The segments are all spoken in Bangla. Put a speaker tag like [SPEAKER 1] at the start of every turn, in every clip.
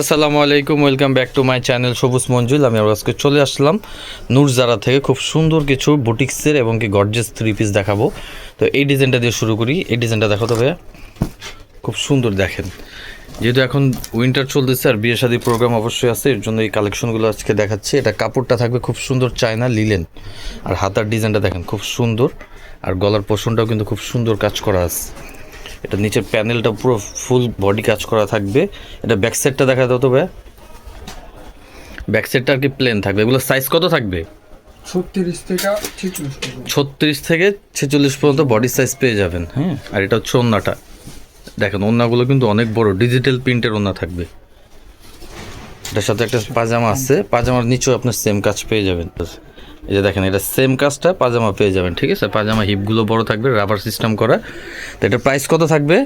[SPEAKER 1] আসসালামু আলাইকুম, welcome back to my channel Sabuj Manjul. আমি আবার আজকে চলে আসলাম নূরজারা থেকে খুব সুন্দর কিছু বুটিক্সের এবং কি গর্জেস থ্রি পিস দেখাবো। তো এই ডিজাইনটা দিয়ে শুরু করি। এই ডিজাইনটা দেখো তো ভাইয়া, খুব সুন্দর দেখেন। যেহেতু এখন উইন্টার চলতেছে আর বিয়ে শাদী প্রোগ্রাম অবশ্যই আছে, এর জন্য এই কালেকশনগুলো আজকে দেখাচ্ছি। এটা কাপড়টা থাকবে খুব সুন্দর চায়না লিলেন আর হাতার ডিজাইনটা দেখেন, খুব সুন্দর। আর গলার পোষণটাও কিন্তু খুব সুন্দর কাজ করা আছে। এটা নিচের প্যানেলটা পুরো ফুল বডি কাজ করা থাকবে। এটা ব্যাক সাইডটা দেখা দাও তো ভাই। ব্যাক সাইডটা আর কি প্লেন থাকবে। এগুলো সাইজ কত থাকবে?
[SPEAKER 2] ছত্রিশ থেকে ছেচল্লিশ পর্যন্ত।
[SPEAKER 1] ছত্রিশ থেকে ছেচল্লিশ পর্যন্ত বডি সাইজ পেয়ে যাবেন হ্যাঁ? আর এটা হচ্ছে ওন্নাটা। দেখেন ওন্নাগুলো কিন্তু অনেক বড়। ডিজিটাল প্রিন্টের ওন্না থাকবে। এটার সাথে একটা পাজামা আছে। পাজামার নিচেও আপনার সেম কাজ পেয়ে যাবেন। এই যে দেখেন এটা সেম কাজটা পাজামা পেয়ে যাবেন ঠিক আছে? পাজামা হিপগুলো বড় থাকবে রাবার সিস্টেম করা। তো এটার প্রাইস কত থাকবে?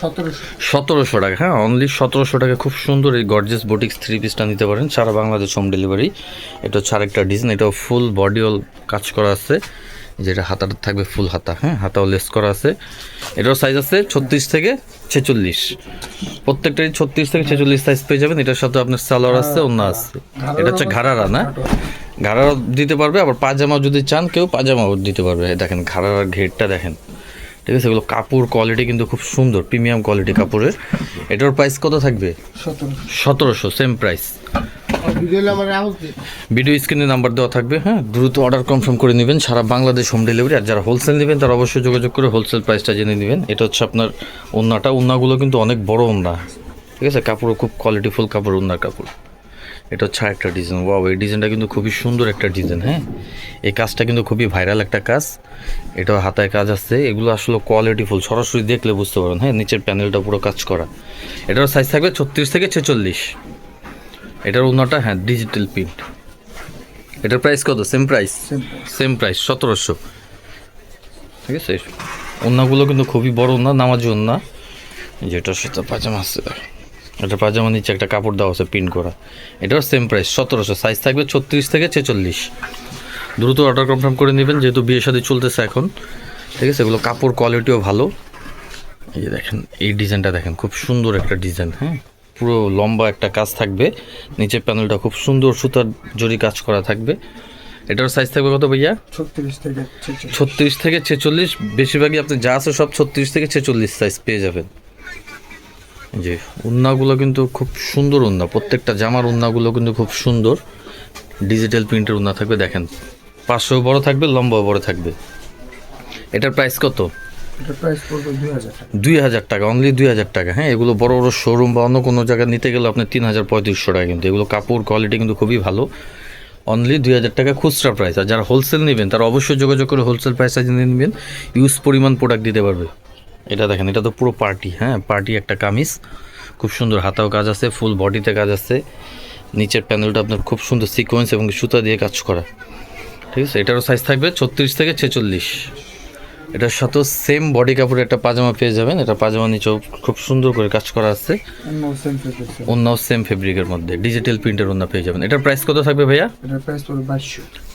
[SPEAKER 2] সতেরোশো।
[SPEAKER 1] সতেরোশো টাকা হ্যাঁ? অনলি সতেরোশো টাকা। খুব সুন্দর এই গর্জেস বুটিক্স থ্রি পিসটা নিতে পারেন। সারা বাংলাদেশ হোম ডেলিভারি এটা হচ্ছে আরেকটা ডিজাইন এটাও ফুল বডি অল কাজ করা আছে। যেটা হাতাটা থাকবে ফুল হাতা হ্যাঁ? হাতাও লেস করা আছে। এটার সাইজ আছে ছত্রিশ থেকে ছেচল্লিশ। প্রত্যেকটাই ছত্রিশ থেকে ছেচল্লিশ সাইজ পেয়ে যাবেন। এটার সাথে আপনার সালোয়ার আছে অন্য আছে। এটা হচ্ছে ঘাড়ারা না? ঘাড়ারা দিতে পারবে আবার পাজামা যদি চান কেউ পাজামাও দিতে পারবে। দেখেন ঘাড়ার ঘেরটা দেখেন। ঠিক আছে এগুলো কাপড় কোয়ালিটি কিন্তু খুব সুন্দর প্রিমিয়াম কোয়ালিটি কাপড়ের। এটার প্রাইস কত থাকবে?
[SPEAKER 2] সতেরোশো।
[SPEAKER 1] সেম প্রাইস
[SPEAKER 2] ভিডিও
[SPEAKER 1] স্ক্রিনে নাম্বার দেওয়া থাকবে হ্যাঁ? দ্রুত অর্ডার কনফার্ম করে নেবেন। সারা বাংলাদেশ হোম ডেলিভারি আর যারা হোলসেল নেবেন তারা অবশ্যই যোগাযোগ করে হোলসেল প্রাইসটা জেনে নেবেন। এটা হচ্ছে আপনার ওন্নাটা। ওন্নাগুলো কিন্তু অনেক বড় ওন্না। ঠিক আছে কাপড়ও খুব কোয়ালিটিফুল কাপড় ওন্নার কাপড়। এটা হচ্ছে একটা ডিজাইন ওয়াও এই ডিজাইনটা কিন্তু খুবই সুন্দর একটা ডিজাইন হ্যাঁ? এই কাজটা কিন্তু খুবই ভাইরাল একটা কাজ। এটা হাতায় কাজ আছে। এগুলো আসলে কোয়ালিটিফুল সরাসরি দেখলে বুঝতে পারেন হ্যাঁ? নিচের প্যানেলটা পুরো কাজ করা। এটার সাইজ থাকবে ছত্রিশ থেকে ছেচল্লিশ। এটার ওনাটা হ্যাঁ ডিজিটাল প্রিন্ট এটার প্রাইস কত? সেম প্রাইস সেম প্রাইস সতেরোশো। ঠিক আছে? ওন্নাগুলো কিন্তু খুবই বড় ওন্না নামাজি ওন্না যেটার সাথে পাজামা আছে এটা পাজামা নিচে একটা কাপড় দেওয়া আছে প্রিন্ট করা। এটাও সেম প্রাইস সতেরোশো। সাইজ থাকবে ছত্রিশ থেকে ছেচল্লিশ। দ্রুত অর্ডার কনফার্ম করে নেবেন যেহেতু বিয়ে সাথে চলতেছে এখন। ঠিক আছে এগুলো কাপড় কোয়ালিটিও ভালো। এই যে দেখেন এই ডিজাইনটা দেখেন খুব সুন্দর একটা ডিজাইন হ্যাঁ? পুরো লম্বা একটা কাজ থাকবে। নিচের প্যানেলটা খুব সুন্দর সুতার জরি কাজ করা থাকবে। এটার সাইজ থাকবে কত ভাইয়া?
[SPEAKER 2] ছত্রিশ থেকে ছেচল্লিশ।
[SPEAKER 1] ছত্রিশ থেকে ছেচল্লিশ। বেশিরভাগই আপনি যা আছে সব ছত্রিশ থেকে ছেচল্লিশ সাইজ পেয়ে যাবেন। যে উন্নাগুলো কিন্তু খুব সুন্দর উন্না প্রত্যেকটা জামার উন্নাগুলো কিন্তু খুব সুন্দর। ডিজিটাল প্রিন্টের উন্না থাকবে দেখেন। পাঁচশো বড় থাকবে লম্বাও বড় থাকবে। এটার প্রাইস কত?
[SPEAKER 2] প্রাইস দুই হাজার টাকা।
[SPEAKER 1] অনলি দুই হাজার টাকা। হ্যাঁ এগুলো বড় বড় শোরুম বা অন্য কোনো জায়গায় নিতে গেলে আপনি তিন হাজার পঁয়ত্রিশশো টাকা কিন্তু। এগুলো কাপড় কোয়ালিটি কিন্তু খুবই ভালো। অনলি দুই হাজার টাকা খুচরা প্রাইস আর যারা হোলসেল নেবেন তারা অবশ্যই যোগাযোগ করে হোলসেল প্রাইসটা জেনে নেবেন। ইউজ পরিমাণ প্রোডাক্ট দিতে পারবে। এটা দেখেন, এটা তো পুরো পার্টি হ্যাঁ? পার্টি একটা কামিজ। খুব সুন্দর হাতাও কাজ আছে ফুল বডিতে কাজ আছে। নিচের প্যানেলটা আপনার খুব সুন্দর সিকোয়েন্স এবং সুতা দিয়ে কাজ করা। ঠিক আছে? এটারও সাইজ থাকবে ছত্রিশ থেকে ছেচল্লিশ। এটার সাথেও সেম বডি কাপড়ের একটা পাজামা পেয়ে যাবেন। এটা পাজামা নিচেও খুব সুন্দর করে কাজ করা আছে।
[SPEAKER 2] অন্য সেম
[SPEAKER 1] ফেব্রিকের মধ্যে। ডিজিটাল প্রিন্টের অন্য পেয়ে যাবেন। এটার প্রাইস কত থাকবে ভাইয়া?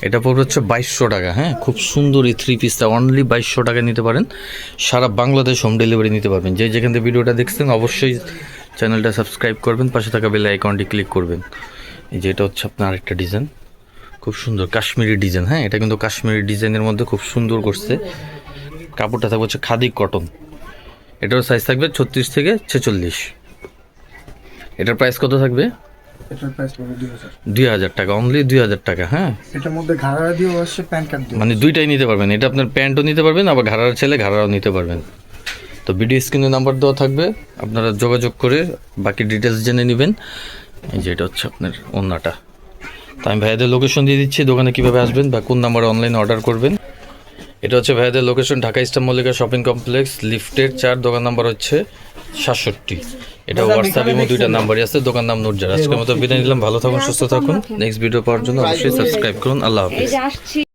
[SPEAKER 1] এটা পড়বে হচ্ছে বাইশশো টাকা হ্যাঁ? খুব সুন্দর এই থ্রি পিসটা অনলি বাইশশো টাকা নিতে পারেন। সারা বাংলাদেশ হোম ডেলিভারি নিতে পারবেন। যে যেখান থেকে ভিডিওটা দেখছেন অবশ্যই চ্যানেলটা সাবস্ক্রাইব করবেন। পাশে থাকা বেল আইকনটি ক্লিক করবেন। এই যে এটা হচ্ছে আপনার আরেকটা ডিজাইন খুব সুন্দর কাশ্মীরি ডিজাইন হ্যাঁ? এটা কিন্তু কাশ্মীরি ডিজাইনের মধ্যে খুব সুন্দর করছে। কাপড়টা থাকবে হচ্ছে খাদি কটন এটার সাইজ থাকবে ছত্রিশ থেকে ছেচল্লিশ। এটার প্রাইস কত থাকবে?
[SPEAKER 2] দুই হাজার।
[SPEAKER 1] টাকা অনলি দুই হাজার টাকা হ্যাঁ?
[SPEAKER 2] এটার মধ্যে ঘাড়া আসছে
[SPEAKER 1] মানে দুইটাই নিতে পারবেন। এটা আপনার প্যান্টও নিতে পারবেন আবার ঘাড়ার ছেলে ঘাড়াও নিতে পারবেন। তো ভিডিও স্ক্রিনে নাম্বার দেওয়া থাকবে আপনারা যোগাযোগ করে বাকি ডিটেলস জেনে নেবেন। এই যে এটা হচ্ছে আপনার ওন্নাটা। তো আমি ভাইয়াদের লোকেশন দিয়ে দিচ্ছি দোকানে কীভাবে আসবেন বা কোন নাম্বারে অনলাইনে অর্ডার করবেন। এটা হচ্ছে ভাইয়াদের location Dhaka Eastern Mallika shopping complex লিফটের চার দোকান নাম্বার হচ্ছে সাতষট্টি। এটা হোয়াটসঅ্যাপ এবং দুইটা নাম্বারই আছে দোকান নাম নুরজার। আজকের মতো বিদায় নিলাম ভালো থাকুন সুস্থ থাকুন। নেক্সট ভিডিও পাওয়ার জন্য অবশ্যই সাবস্ক্রাইব করুন। আল্লাহ হাফিজ।